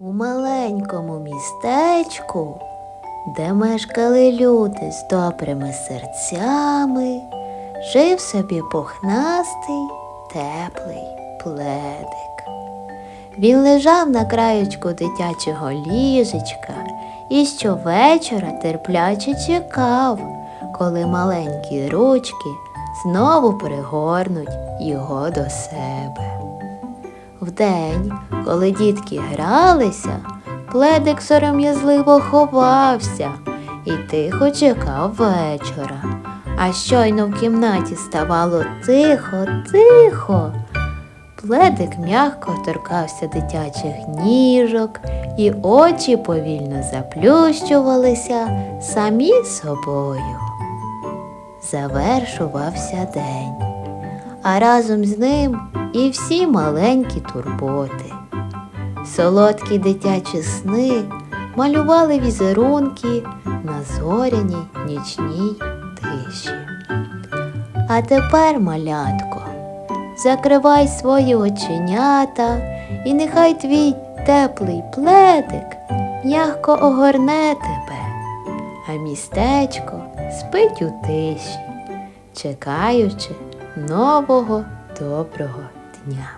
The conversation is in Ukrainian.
У маленькому містечку, де мешкали люди з добрими серцями, жив собі пухнастий, теплий пледик. Він лежав на краєчку дитячого ліжечка і щовечора терпляче чекав, коли маленькі ручки знову пригорнуть його до себе. Вдень, коли дітки гралися, пледик сором'язливо ховався і тихо чекав вечора. А щойно в кімнаті ставало тихо, тихо. Пледик м'яко торкався дитячих ніжок, і очі повільно заплющувалися самі собою. Завершувався день, а разом з ним і всі маленькі турботи. Солодкі дитячі сни малювали візерунки на зоряній нічній тиші. А тепер, малятко, закривай свої оченята, і нехай твій теплий пледик м'яко огорне тебе, а містечко спить у тиші, чекаючи нового доброго дня.